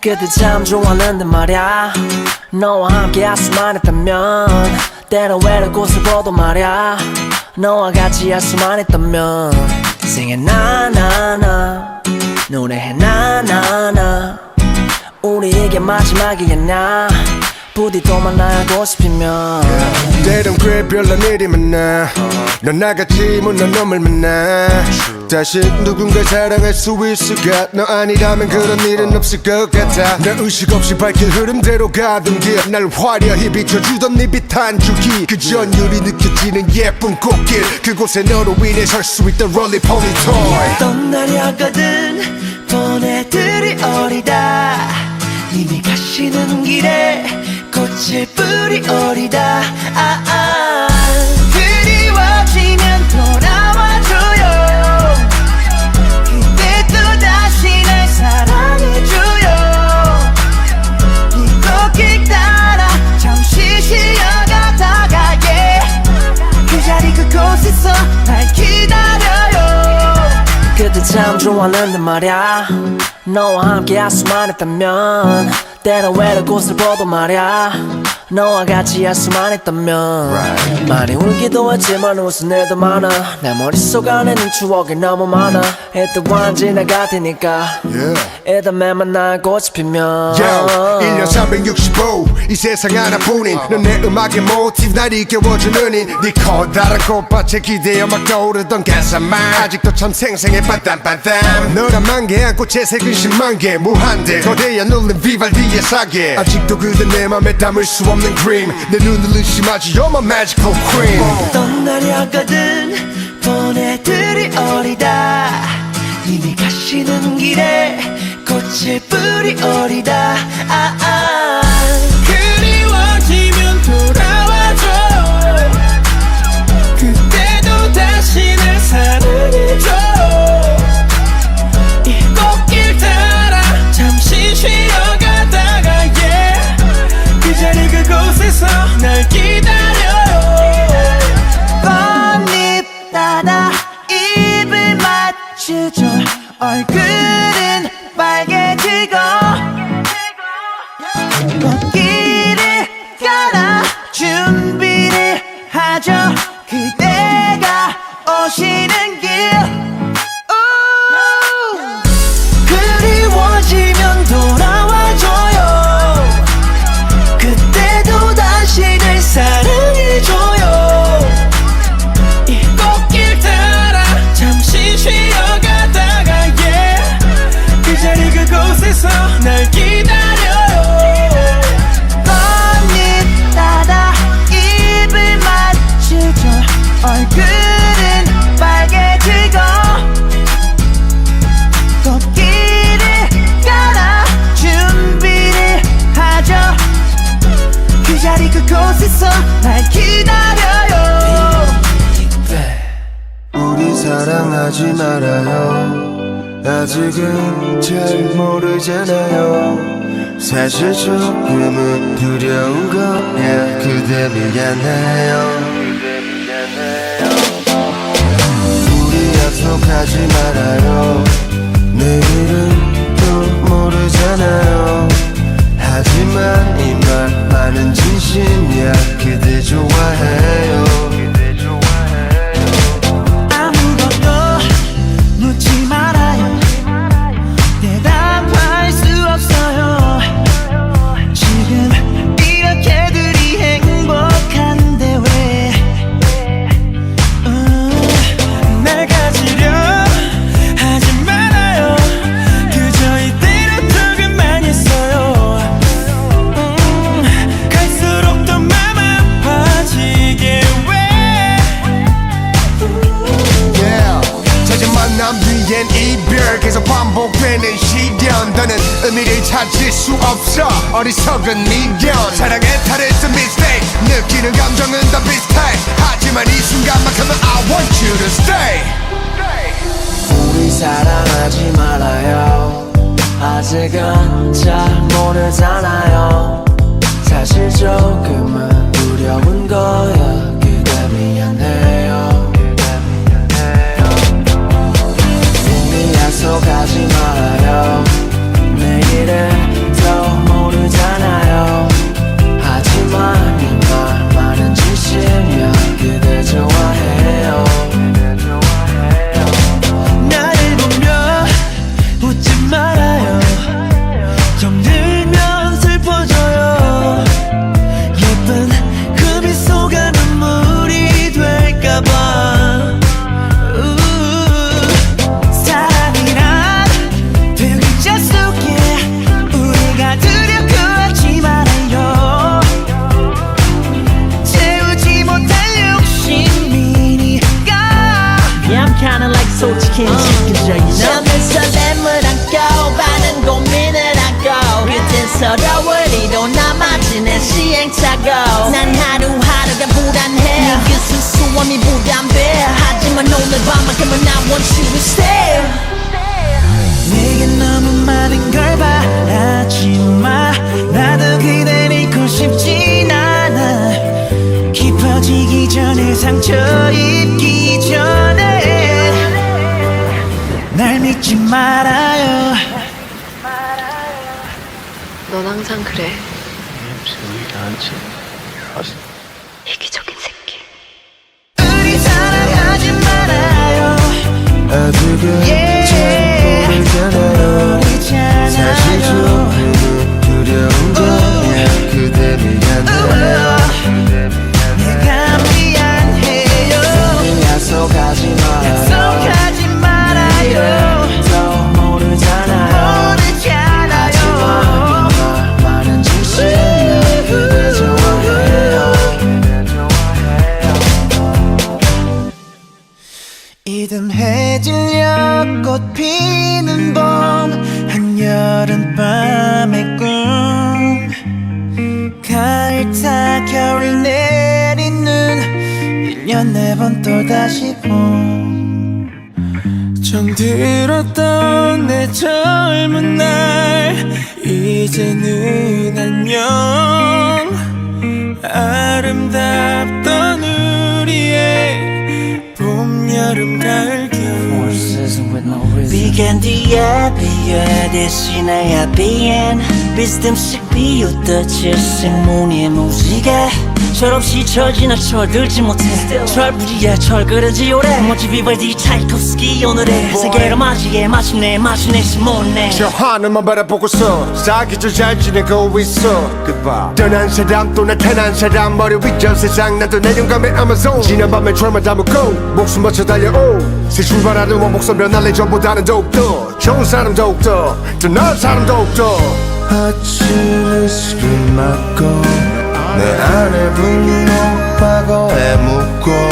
그때 참 좋았는데 말야. 너와 함께 할 수만 있다면 때론 외로운 곳을 보도 말야. 너와 같이 할 수만 있다면 Singing 나나나 노래해 나나나. 우리 이게 마지막이겠냐 부디 또 만나고 싶으면. 때론 꽤 별난 일이 많아 넌 나같이 못난 놈을 만나. 다시 누군가 사랑할 수 있을까? 너 아니라면 그런 일은 없을 것 같아. 나 의식 없이 밝힌 흐름대로 가던 길날 화려히 비춰주던 네 빛한 줄기. 그 전율이 느껴지는 예쁜 꽃길. 그곳에 너로 인해 설 수 있던 롤리폴리 토이. 떠나려거든 보내들이 어리다. 이미 가시는 길에 꽃을 뿌리 어리다 아, 아. 참 좋았는데 말야. 너와 함께 할 수만 있다면 때론 외로운 곳을 보도 말야 너와 같이 할 수만 있다면 많이 울기도 했지만 웃은 일도 많아. 내 머릿속 안에는 추억이 너무 많아. 나가 테니까 Yeah. 일단 매 만 나고 싶으면 Yo, 1년 365이 세상 하나뿐인 넌 내 음악의 모티브 날 이겨워주는 이네 커다란 꽃밭에 기대어 막 떠오르던 가사만 아직도 참 생생해 빤딴빤딴 너란 만개 안고 채색은 10만 개 무한대. 거대한 울림 비발디의 사계. 아직도 그대 내 맘에 담을 수 없는 그림 내 눈을 의심하지 You're my magical queen. 떠나려거든 보내들이 어리다. 이미 가시는 길에 꽃을 뿌리 어리다. 아, 아. 얼굴은 빨개지고 꽃길을 깔아 준비를 하죠. 그대 사랑하지 말아요. 아직은 잘 모르잖아요. 사실 조금은 두려운 거야. 그대 미안해요. 우리 약속하지 말아요. 내일은 또 모르잖아요. 하지만 이말 나는 진심이야. 그대 좋아해요 찾을 수 없어. 어리석은 미련. 사랑의 쓴 mistake. 느끼는 감정은 다 비슷해. 하지만 이 순간만큼은 I want you to stay. 우리 사랑은 약속하지 말아요. 아직은 잘 모르잖아요. 사실 조금은 두려운 거야 내 믿지 말아요 넌 항상 그래. 이기적인 새끼. 우리 사랑하지 말아요 아 년 네 번 또 다시 봄. 정 들었던 내 젊은 날 이제는 안녕 아름답던 우리의 봄, 여름, 가을, 겨울. 비겐 뒤에 비에 대신에 비엔 비스듬씩 비웃듯 질색 무늬의 무지개 철없이 철지나 철들지 못해. 철부지에 철그러지 오래. 멋지 비발디 차이콥스키 오늘의 세계로 맞이해 마침내 마침내 못내 저 하늘만 바라보고서 사기절 잘 지내고 있어. Goodbye. 떠난 사람 또 나타난 사람 머리 위저 세상 나도 내년감의 아마존. 지난 밤에 철만 담고 목숨 바쳐 달려오. 새 출발하는 원목선 변할래 전보다는 더욱더. 좋은 사람 더욱더. 더 나은 사람 더욱더. 아침을 술을 맞고 내 안에 분노 과거에 묻고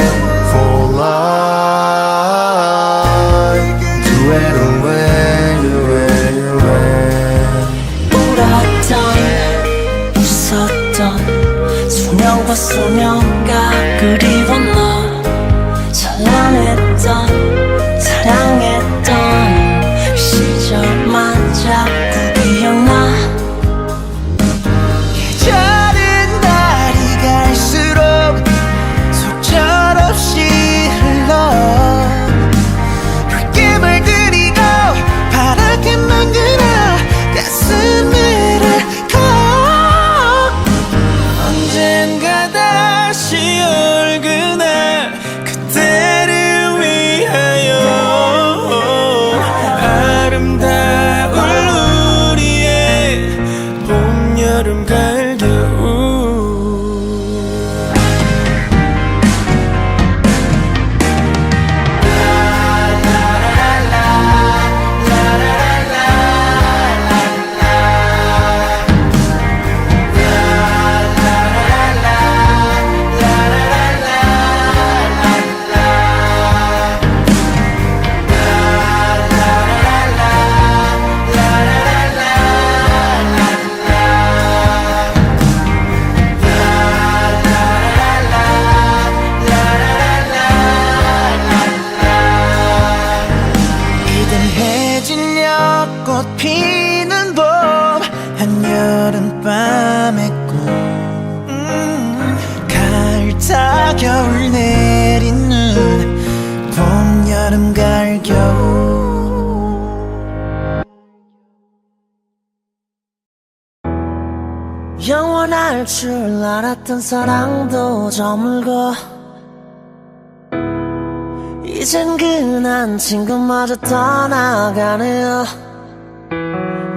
여름 가을 겨울 영원할 줄 알았던 사랑도 저물고 이젠 그난 친구마저 떠나가네요.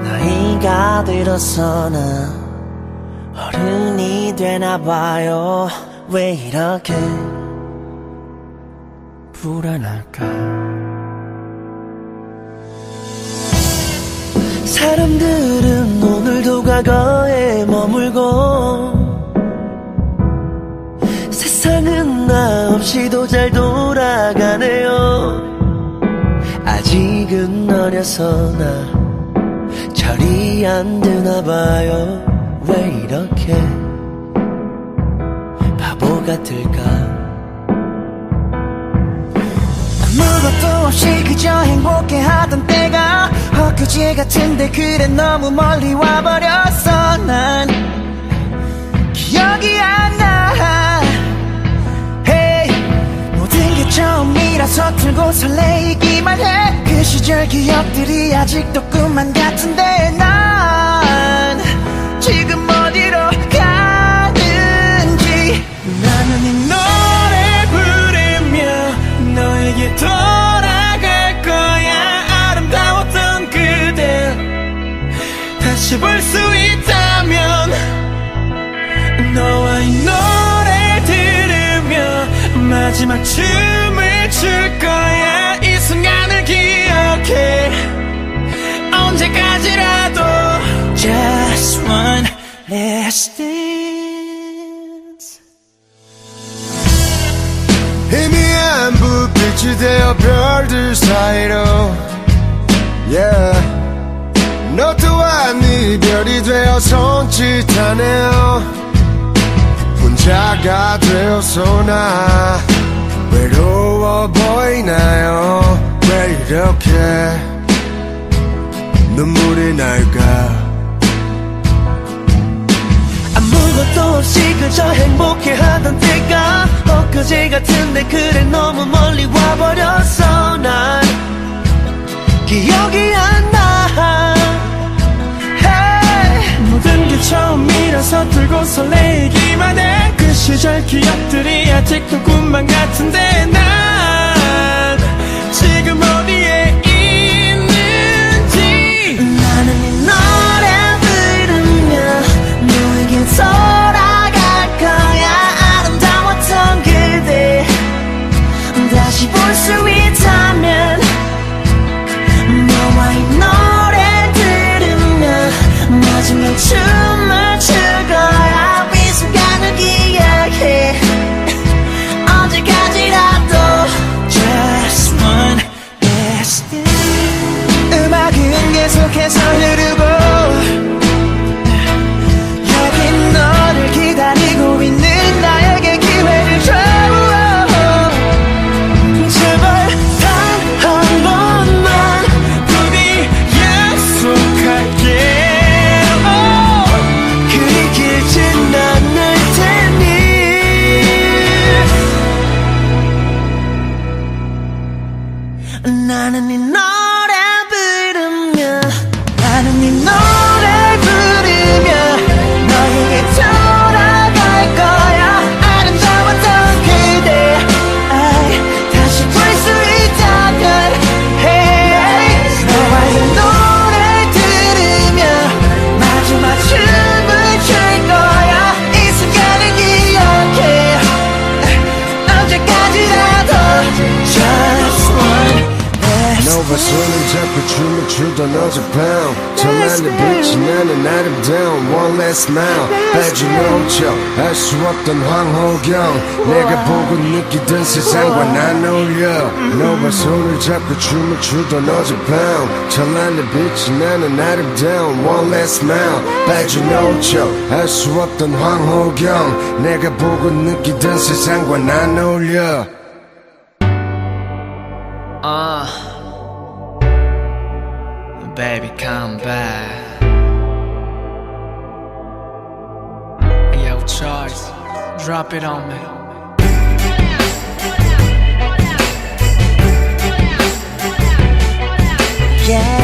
나이가 들어서 나 어른이 되나봐요. 왜 이렇게 불안할까? 사람들은 오늘도 과거에 머물고 세상은 나 없이도 잘 돌아가네요. 아직은 어려서 나 철이 안 드나 봐요. 왜 이렇게 바보 같을까 것도 없이 그저 행복해 하던 때가 엊그제 같은데 그래 너무 멀리 와버렸어. 난 기억이 안 나. Hey, 모든 게 처음이라서 들고 설레이기만 해. 그 시절 기억들이 아직도 꿈만 같은데 난 다시 볼 수 있다면 너와 이 노래 들으며 마지막 춤을 출 거야. 이 순간을 기억해. 언제까지라도 Just one last 불빛이 되어 별들 사이로. Yeah. 너 또한 이별이 되어 손짓하네요. 혼자가 되어서 나 외로워 보이나요? 왜 이렇게 눈물이 날까? 아무것도 없이 그저 행복해하던 때가 엊그제 같은데 그래 너무 멀리 와버렸어 난. 기억이 안나. 모든 게 처음이라서 들고 설레이기만 해 그 시절 기억들이 아직도 꿈만 같은데 난 지금 어디 나는 이노 손을 잡고 춤을 추던 어젯밤 찬란히 빛이 나는 아름다운 one last smile. 빼지 놓쳐 알수 없던 황호경 내가 보고 느끼던 세상과 난 어울려 너와 손을 잡고 춤을 추던 어젯밤 찬란히 빛이 나는 아름다운 one last smile. 빼지 놓쳐 알수 없던 황호경 내가 보고 느끼던 세상과 난 어울려 Uh, baby, come back. Yo, choice, drop it on me. Yeah.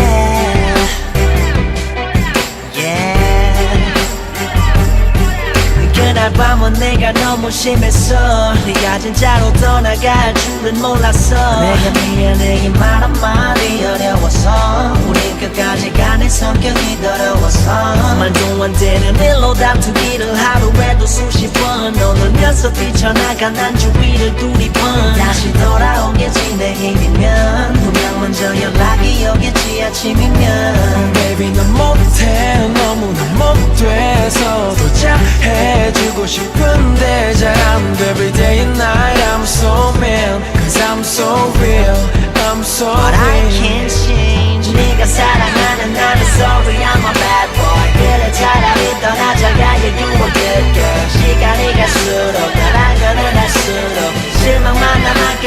너무 심했어. 네가 진짜로 떠나갈 줄은 몰랐어. 내가 미안해 말 한마디 어려워서. 우린 끝까지 가는 성격이 더러워서. 말도 안 되는 일로 다투기를 하루에도 수십 번. 너늘면서 뛰쳐나간 난 주위를 두리번. 다시 돌아오겠지 내일이면 분명 먼저 연락이 오겠지 아침이면. Baby 넌 못해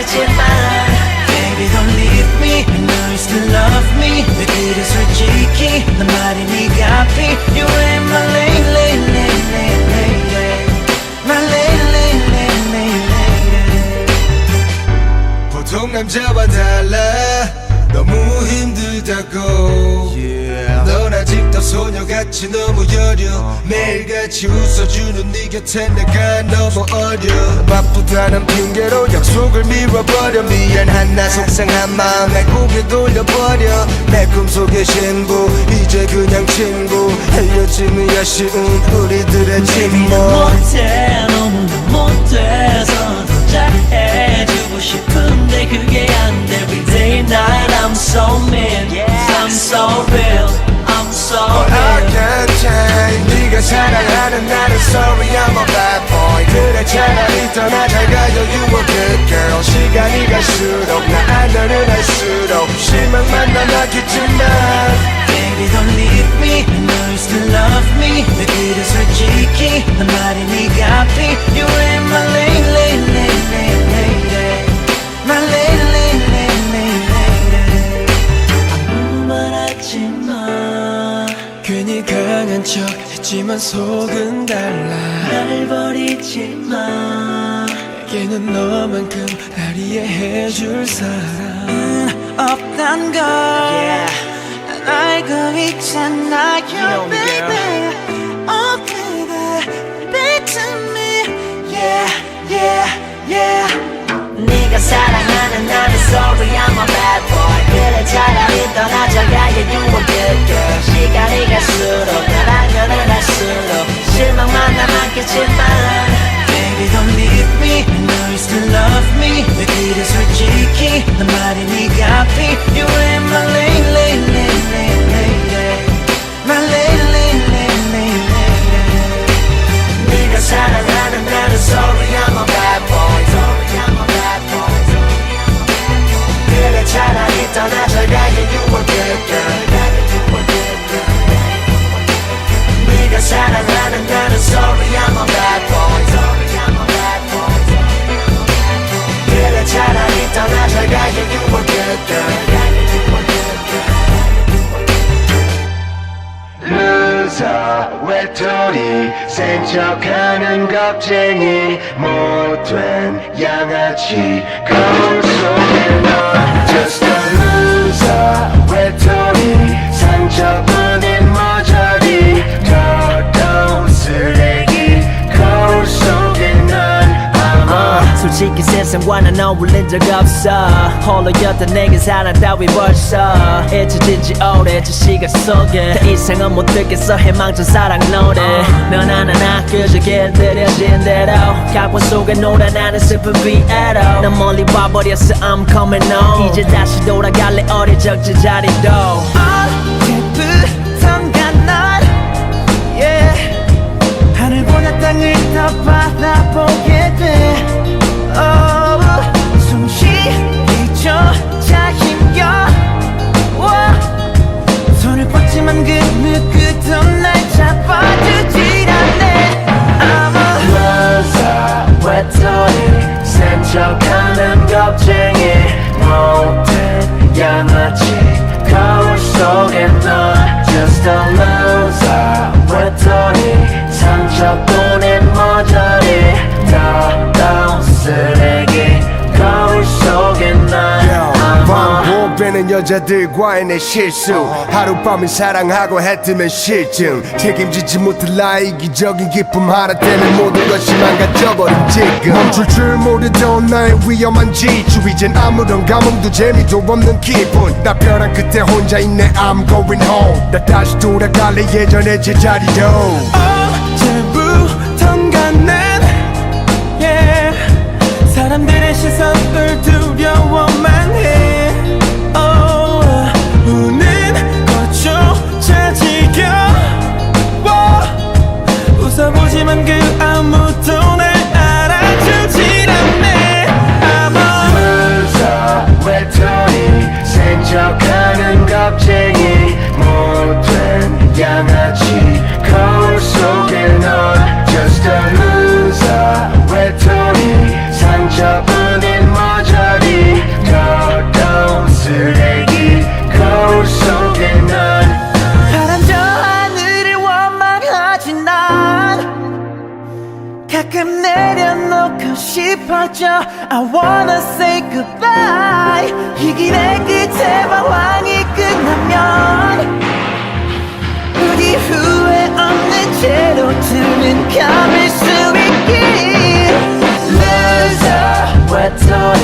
지만 Baby don't leave me I know you still love me 내 길에 솔직히 난 말이 네가 앞이 You ain't my lady lady lady lady lady My lady lady lady lady lady 보통 남자와 달라 너무 힘들다고 넌 아직도 소녀같이 너무 여려. 매일같이 웃어주는 네 곁에 내가 너무 어려. 바쁘다는 핑계로 약속을 미뤄버려. 미안한 나 속상한 마음 내 고개 돌려버려. 내 꿈속의 신부 이제 그냥 친구. 헤어짐이 아쉬운 우리들의 침묵 못해 너무나 못돼서 더 잘해주고 싶은데 그게 안돼. Every day night I'm so mean I'm so real I'm so But I real can't change 네가 사랑하는 나는 sorry I'm a bad boy 그래 차라리 떠나자 가요 you a good girl 시간이 갈수록 나 너는 할수록 실망만 남았겠지만 Baby don't leave me I know you still love me 내 길에 솔직히 난 말이 네가 앞이 You ain't my lady lady lady lady 강한 척 했지만 속은 달라 날 버리지 마 내게는 너만큼 날 이해해줄 사람 없단 걸난 알고 있잖아 girl. baby Oh baby Back to me Yeah yeah yeah 네가 사랑하는 나는 sorry I'm a bad boy 그래 차라리 떠나자가 yeah you a good girl 시간이 갈수록 나란 거는 할수록 실망만 남았겠지만 Baby don't leave me I know you still love me 내 길에 솔직히 난 말이 네가 앞이 You ain't my lady lady lady lady lady My lady lady lady lady lady 네가 사랑하는 나는 sorry I'm a bad boy 차라리 떠나자가 yeah you a good girl 네가 사랑하는 나는 sorry I'm a bad boy 그래 차라리 떠나자가 yeah you a good girl 루저 외톨이 센 척하는 겁쟁이 못된 양아치 거울 솔직히 세상과는 어울린 적 없어. 홀로였던 내게 사랑 따위 벌써. 잊혀진 지 오래 저 시간 속에. 더 이상은 못 듣겠어. 해망전 사랑 노래. 넌 하나나 그저 길들여진 대로. 각본 속에 놀아 나는 슬픈 위에로. 난 멀리 와버렸어. I'm coming home. 이제 다시 돌아갈래. 어릴 적 제자리로 많은 여자들과의 내 실수. 하룻밤을 사랑하고 해뜨면 실증. 책임지지 못할 나의 이기적인 기쁨 하나 때문에 모든 것이 망가져버린 지금. 멈출 줄 모르던 나의 위험한 지주. 이젠 아무런 감흥도 재미도 없는 기분. 나 벼랑 끝에 혼자 있네. I'm going home. 나 다시 돌아갈래. 예전의 제자리로 웃어보지만 그 싶어져. I wanna say goodbye. 이 길의 끝에 방황이 끝나면 우리 후회 없는 채로 두는 감을 수 있길 Loser 외톨이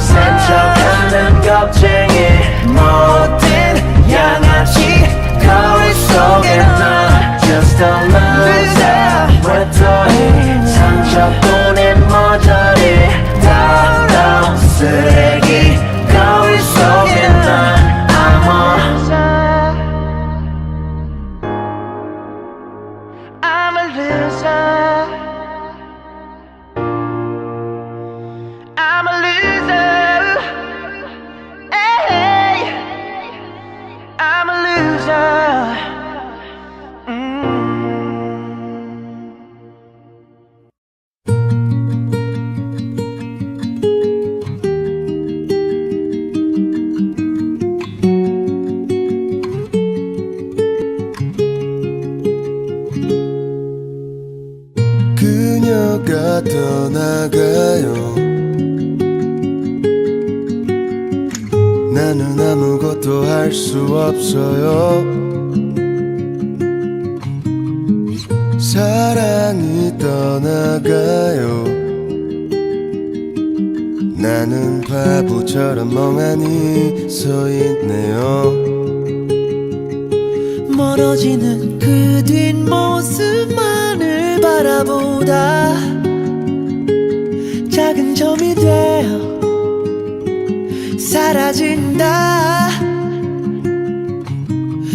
센척하는 겁쟁이. 못된 양아치 거울 속에 넌 Just a loser 외톨이 상처뿐인 머저리 더러운 쓰레기 거울 속에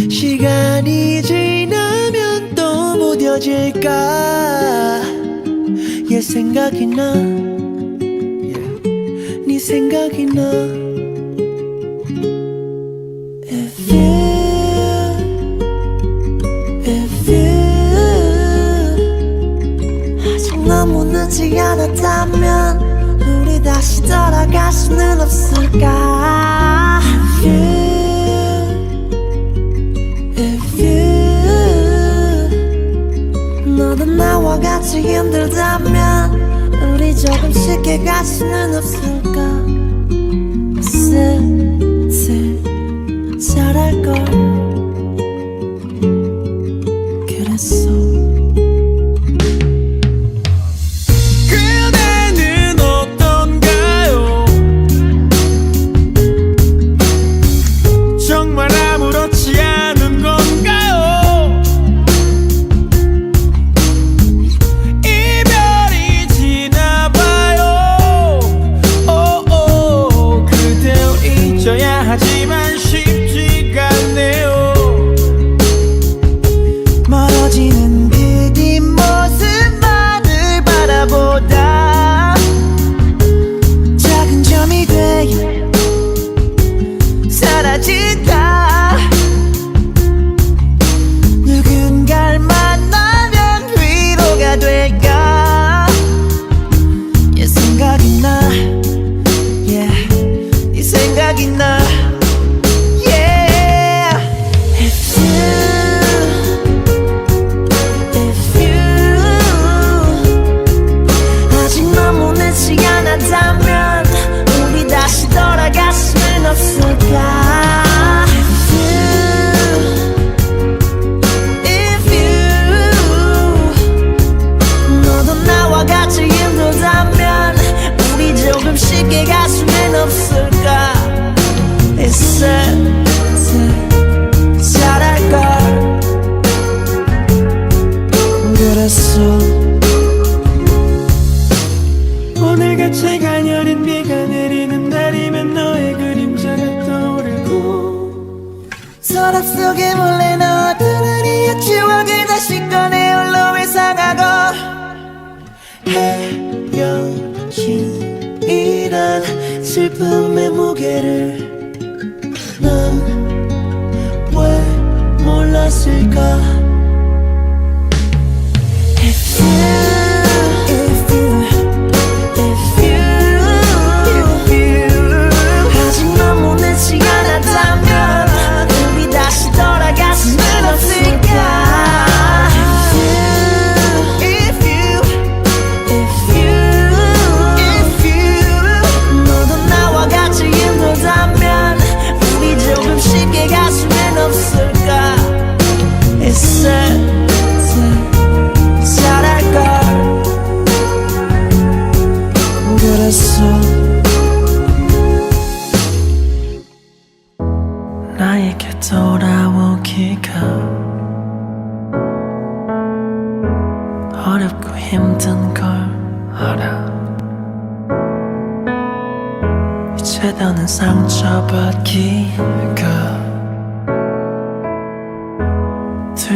시간이 지나면 또 무뎌질까? 얘 생각이 나네 생각이 나. 아직 너무 늦지 않았다면 우리 다시 돌아갈 수는 없을까? You 같이 힘들다면 우리 조금 쉽게 갈 수는 없을까? 슬슬 잘할걸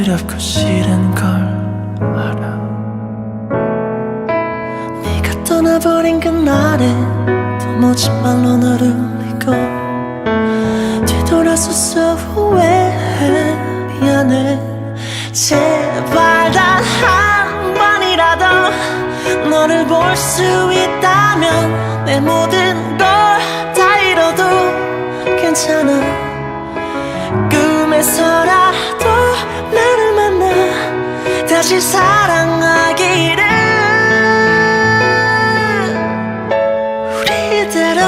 두렵고 싫은 걸 알아. 네가 떠나버린 그날에 도무지 말로 너를 울리고 뒤돌아서서 후회해 미안해. 제발 단 한 번이라도 너를 볼 수 있다면 내 모든 걸 다 잃어도 괜찮아. 꿈에서라도 나를 만나 다시 사랑하기를. 우리대로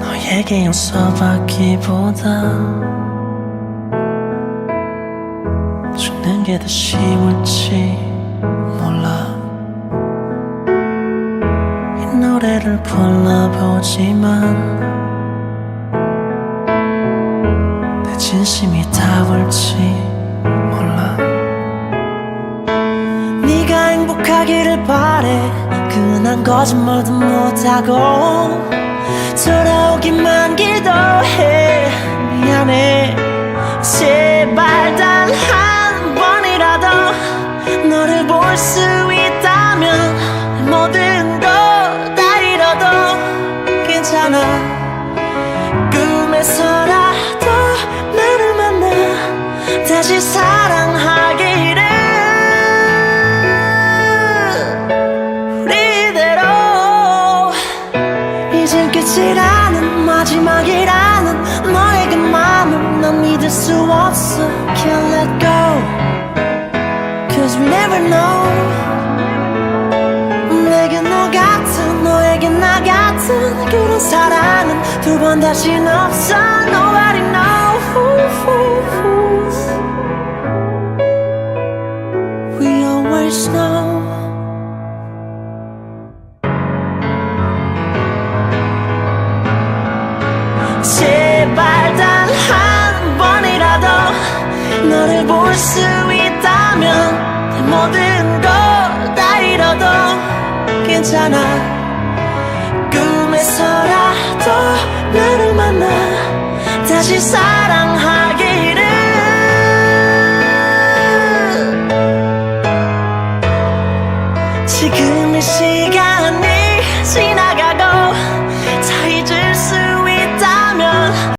너에게 용서받기보다 죽는 게 더 쉬울지 몰라. 이 노래를 불러보지만 진심이 닿을지 몰라. 네가 행복하기를 바래. 그난 거짓말도 못하고 돌아오기만 기도해. 미안해. 제발 단 한 번이라도 너를 볼수 있 다시 사랑하기를 우리대로 이젠 끝이라는 마지막이라는 너의 그 맘을 난 믿을 수 없어. Can't let go. Cause we never know. 내게 너 같은 너에게 나 같은 그런 사랑은 두 번 다신 없어 괜찮아. 꿈에서라도 나를 만나 다시 사랑하